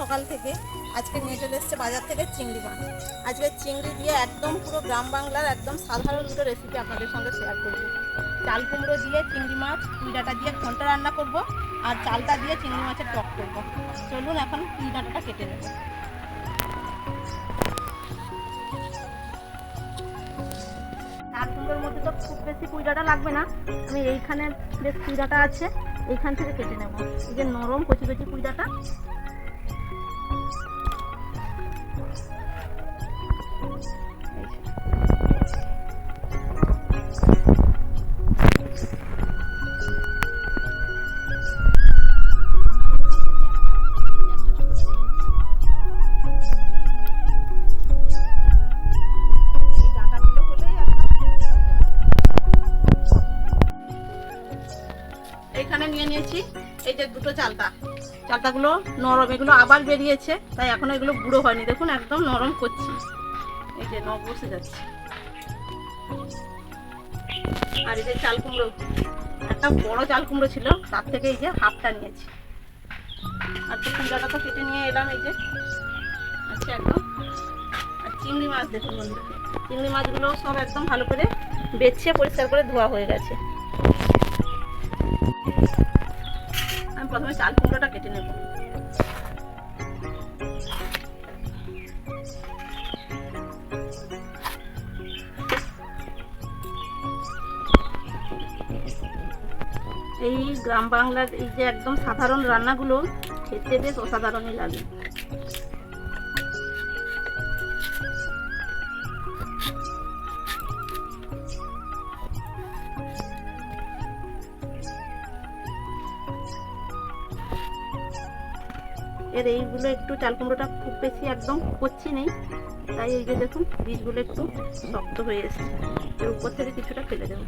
সকাল থেকে। আজকে নিয়ে চলে এসেছে বাজার থেকে চিংড়ি মাছ। আজকে চিংড়ি দিয়ে একদম পুরো গ্রাম বাংলার একদম সাধারণ দুটো রেসিপি আপনাদের সঙ্গে শেয়ার করব। চাল কুমড়ো দিয়ে চিংড়ি মাছ কুইডাটা দিয়ে ঘণ্টা রান্না করব আর চালটা দিয়ে চিংড়ি মাছের টক করব। চলুন এখন কুইডাটাটা কেটে নেব। চাল কুমড়োর মধ্যে তো খুব বেশি কুইডাটা লাগবে না। আমি এইখানে বেশ কুইডাটা আছে। এইখান থেকে কেটে নেব। এই যে নরম কচি কচি কুইডাটা যে দুটো চালটা চালটাগুলো নরম, এগুলো আবার বেরিয়েছে, তাই এখনও এগুলো গুঁড়ো হয়নি। দেখুন, একদম নরম করছি। এই যে নব বসে যাচ্ছে। আর এই যে চাল কুমড়ো, একটা বড় চাল কুমড়ো ছিল, তার থেকে এই যে হাফটা নিয়েছি। আর তো কুমড়াটা তো কেটে নিয়ে এলাম, এই যে। আচ্ছা একদম। আর চিংড়ি মাছ দেখুন বন্ধুরা। চিংড়ি মাছগুলো সব একদম ভালো করে বেছে, পরিষ্কার করে ধোয়া হয়ে গেছে। প্রথমে চাল কুমড়োটা কেটে নেব। এই গ্রাম বাংলার এই যে একদম সাধারণ রান্নাগুলো, খেতে বেশ অসাধারণই লাগে। এর এইগুলো একটু চাল কুমড়োটা খুব বেশি একদম করছি নেই। তাই এই যে দেখুন, বীজগুলো একটু শক্ত হয়ে এসে এর উপর থেকে কিছুটা ফেলে দেবো।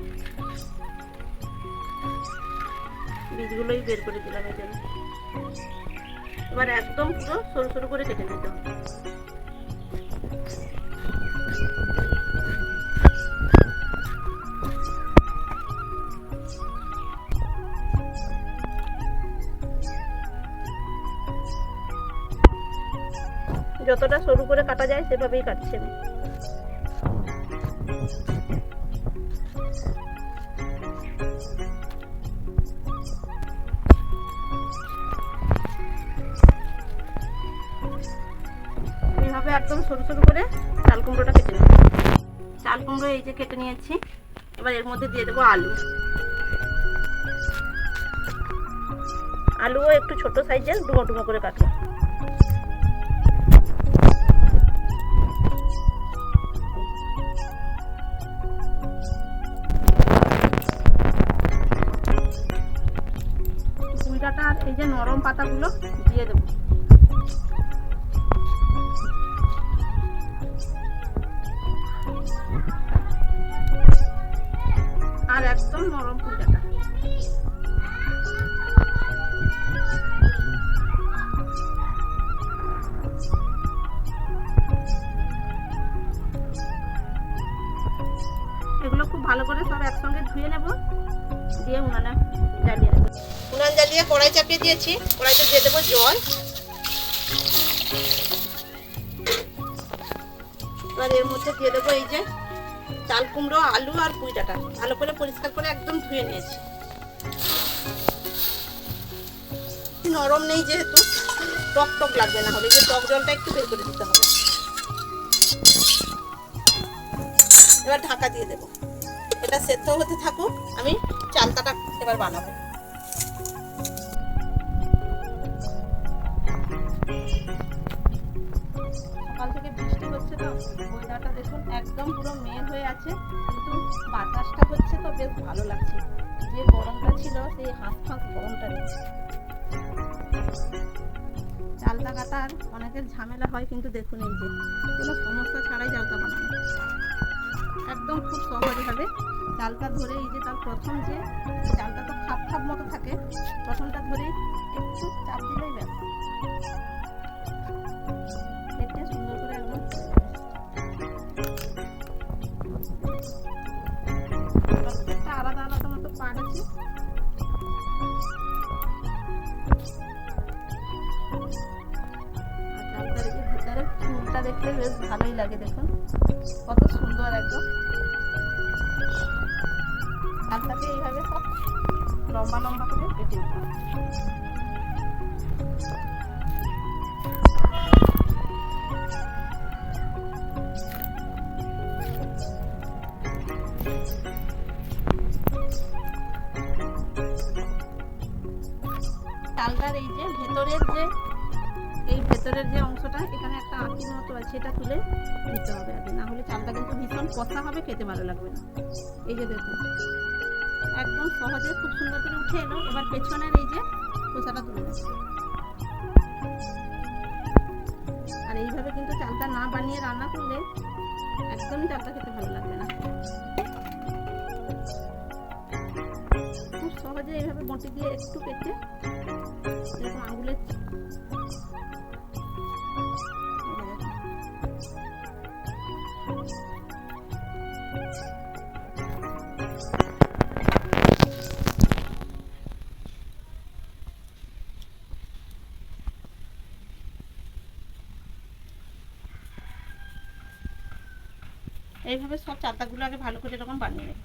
বীজগুলোই বের করে দিলাম এই জন্য। এবার একদম পুরো সরু সরু করে কেটে নিতে হবে। যতটা সরু করে কাটা যায় সেভাবেই কাটছি। আমি এইভাবে একদম সরু সরু করে চাল কুমড়োটা কেটে নেব। চাল কুমড়ো এই যে কেটে নিয়েছি, এবার এর মধ্যে দিয়ে দেবো আলু। আলুও একটু ছোট সাইজের ডুমো ডুমো করে কাটবো। কুইডাটা আর এই যে নরম পাতাগুলো দিয়ে দেবো। আর একদম নরম কুইডাটা এগুলো খুব ভালো করে সব একসঙ্গে ধুয়ে নেব, দিয়ে উনানে জ্বালিয়ে নেব উনান জ্বালিয়ে কড়াই চাপিয়ে দিয়েছি। কড়াইতে দিয়ে দেবো জল। এবার এর মধ্যে দিয়ে দেবো এই যে চাল কুমড়ো, আলু আর পুঁই ডাঁটা ভালো করে পরিষ্কার করে একদম ধুয়ে নিয়েছি। নরম নেই যেহেতু, টক টক লাগবে না হলে। যে টক জলটা একটু বের করে দিতে হবে। এবার ঢাকা দিয়ে দেবো। এটা সেদ্ধ হতে থাকুক। আমি চালতাটা এবার বানাবো। ওয়েদারটা দেখুন একদম পুরো মেঘ হয়ে আছে কিন্তু বাতাসটা হচ্ছে তো বেশ ভালো লাগছে যে গরমটা ছিল সেই হাঁস ফাঁস গরমটা নেই চালটা কাটার অনেকের ঝামেলা হয় কিন্তু দেখুন এই যে কোনো সমস্যা ছাড়াই চালটা বানানো একদম খুব সহজভাবে চালটা ধরে এই যে তার প্রথম যে চালটা তো খাপ খাপ মতো থাকে প্রথমটা ধরে একটু চাপ দিলেই ব্যাস। লম্বা লম্বা করে কেটে চালটার এই যে ভেতরের যে, এই ভেতরের যে অংশটা, এখানে একটা আঁকির মতো আছে, এটা তুলে নিতে হবে আগে। না হলে চালটা কিন্তু ভীষণ কষা হবে, খেতে ভালো লাগবে না। এই যে দেখুন। একদম সহজে খুব সুন্দর করে উঠে এলো। এবার পেছনের এই যে খোসাটা তুলে নেব আর এইভাবে কিন্তু চালটা না বানিয়ে রান্না করলে একদমই চালটা খেতে ভালো লাগবে না। খুব সহজে এইভাবে বটি দিয়ে একটু কেটে এরকম আঙুলের এইভাবে সব চালতাগুলো আগে ভালো করে এরকম বানিয়ে নেব।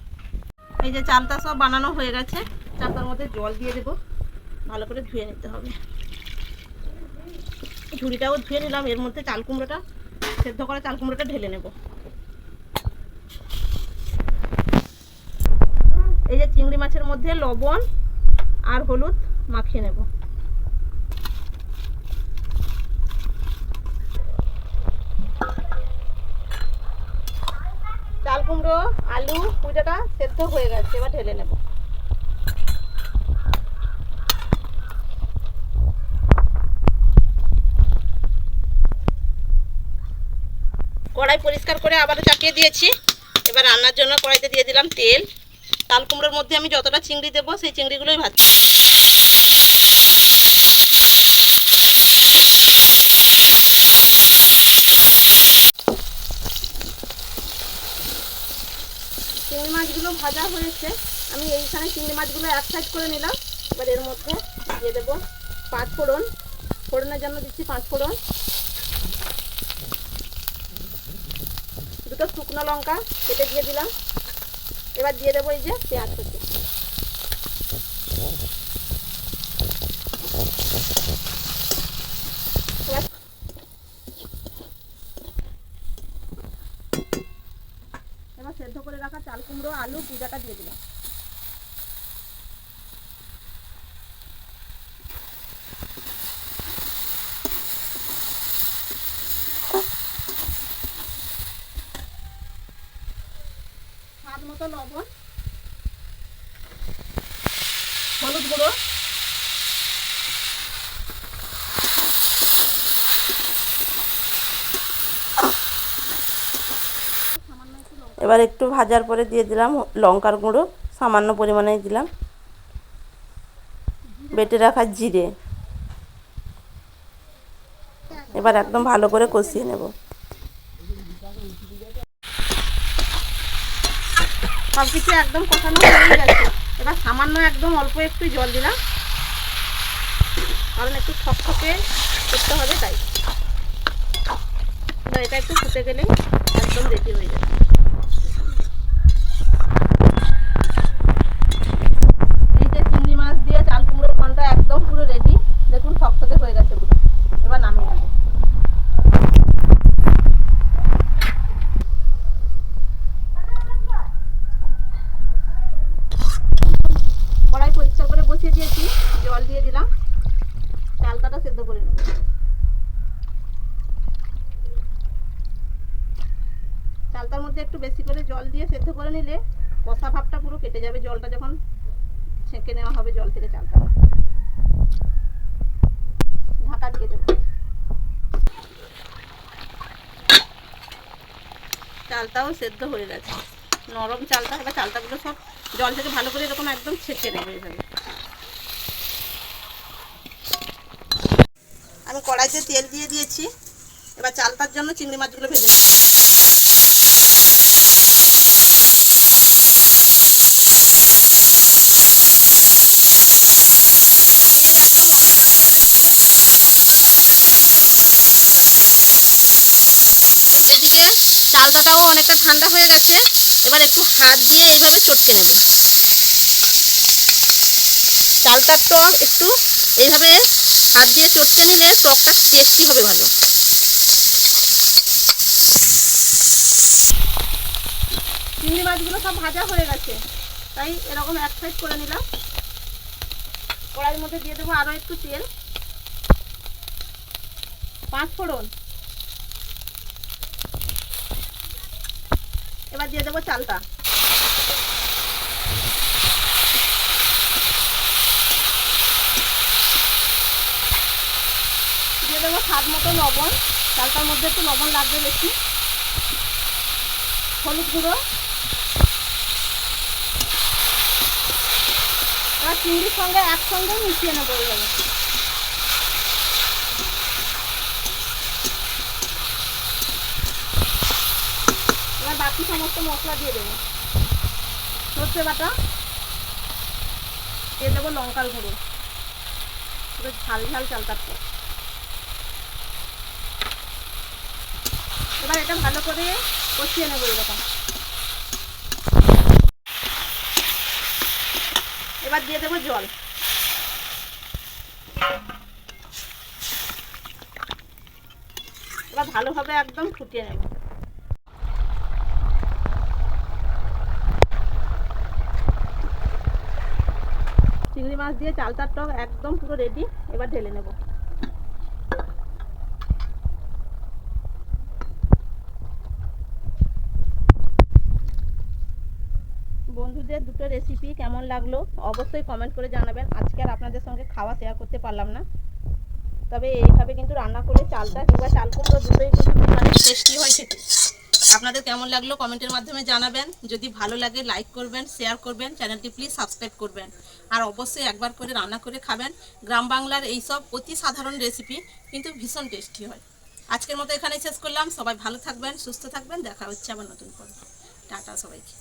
এই যে চালটা সব বানানো হয়ে গেছে, চালতার মধ্যে জল দিয়ে দেবো, ভালো করে ধুয়ে নিতে হবে। ঝুড়িটাও ধুয়ে নিলাম, এর মধ্যে চাল কুমড়োটা, সেদ্ধ করে চাল কুমড়োটা ঢেলে নেব। এই যে চিংড়ি মাছের মধ্যে লবণ আর হলুদ মাখিয়ে নেব। কুমড়ো, আলু পুজোটা সেদ্ধ হয়ে গেছে, এবার ঢেলে নেব। কড়াই পরিষ্কার করে আবারও চাপিয়ে দিয়েছি। এবার রান্নার জন্য কড়াইতে দিয়ে দিলাম তেল। চাল কুমড়োর মধ্যে আমি যতটা চিংড়ি দেবো, সেই চিংড়িগুলোই ভাজছি চিংড়ি মাছগুলো ভাজা হয়েছে আমি এইখানে চিংড়ি মাছগুলো এক সাইড করে নিলাম। এবার এর মধ্যে দিয়ে দেবো পাঁচ ফোড়ন। ফোড়নের জন্য দিচ্ছি পাঁচ ফোড়ন। দুটো শুকনো লঙ্কা কেটে দিয়ে দিলাম। এবার দিয়ে দেবো এই যে পেঁয়াজ কুচি। এবার সেদ্ধ করে রাখা চাল কুমড়ো, আলু পিজাটা দিয়ে দিলাম স্বাদ মতো লবণ। হলুদ গুঁড়ো। এবার একটু ভাজার পরে দিয়ে দিলাম লঙ্কার গুঁড়ো, সামান্য পরিমাণে দিলাম। বেটে রাখা জিরে। এবার একদম ভালো করে কষিয়ে নেব। সব কিছু একদম কষানো হয়ে গেছে। এবার সামান্য একদম অল্প একটু জল দিলাম। কারণ একটু থকথকে করতে হবে তাই। এটা একটু ফুটে গেলেই একদম রেডি হয়ে যাবে এই যে চিংড়ি মাছ দিয়ে চাল কুমড়োর ঘণ্টা একদম পুরো রেডি দেখুন থকথকে হয়ে গেছে পুরো এবার নামিয়ে নেব কড়াই পরিষ্কার করে বসিয়ে দিয়েছি, জল দিয়ে দিলাম। চালটাটা সেদ্ধ করে নেব। চালটার মধ্যে একটু বেশি করে জল দিয়ে সেদ্ধ করে নিলে কষা ভাবটা পুরো কেটে যাবে, জলটা যখন ছেঁকে নেওয়া হবে জল থেকে চালটা। ঢাকা দিয়ে দেবো। চালটাও সেদ্ধ হয়ে গেছে। নরম চালটা, এবার চালটাগুলো সব জল থেকে ভালো করে এরকম একদম ছেঁকে নেবে এভাবে। কড়াইতে তেল দিয়ে দিয়েছি। এবার চালটার জন্য চিংড়ি মাছগুলো ভেজে দিয়ে চালটাটাও অনেকটা ঠান্ডা হয়ে গেছে। এবার একটু হাত দিয়ে এইভাবে চটকে নেবে। চালটার টক একটু এইভাবে হাত দিয়ে চটকে নিলে টকটা টেস্টি হবে ভালো। চিংড়ি মাছগুলো সব ভাজা হয়ে গেছে। তাই এরকম এক সাইড করে নিলাম। কড়াইয়ের মধ্যে দিয়ে দেবো আরও একটু তেল। পাঁচ ফোড়ন। এবার দিয়ে দেবো চালটা। দিয়ে দেবো স্বাদ মতো লবণ। চালটার মধ্যে একটু লবণ লাগবে বেশি। হলুদ গুঁড়ো। এবার চিংড়ির সঙ্গে একসঙ্গে মিশিয়ে নেব এইভাবে। এবার বাকি সমস্ত মশলা দিয়ে দেবো। সর্ষে বাটা। দিয়ে দেবো লঙ্কার গুঁড়ো। ঝাল ঝাল চালতার পর এবার এটা ভালো করে কষিয়ে নেব এরকম। এবার দিয়ে দেবো জল। এবার ভালোভাবে একদম ফুটিয়ে নেব। চিংড়ি মাছ দিয়ে চালতার টক একদম পুরো রেডি এবার ঢেলে নেব বন্ধুদের দুটো রেসিপি কেমন লাগল অবশ্যই কমেন্ট করে জানাবেন। আজকে আর আপনাদের সঙ্গে খাওয়া শেয়ার করতে পারলাম না। তবে এইভাবে কিন্তু রান্না করে চালটা কিংবা চাল কুমড়ো দুটোই কিন্তু ভীষণ টেস্টি হয় খেতে। আপনাদের কেমন লাগল কমেন্টের মাধ্যমে জানাবেন। যদি ভালো লাগে লাইক করবেন শেয়ার করবেন চ্যানেলটি প্লিজ সাবস্ক্রাইব করবেন। আর অবশ্যই একবার করে রান্না করে খাবেন। গ্রাম বাংলার এইসব অতি সাধারণ রেসিপি কিন্তু ভীষণ টেস্টি হয়। আজকের মতো এখানেই শেষ করলাম। সবাই ভালো থাকবেন, সুস্থ থাকবেন। দেখা হচ্ছে আবার নতুন পর্ব। টাটা সবাইকে।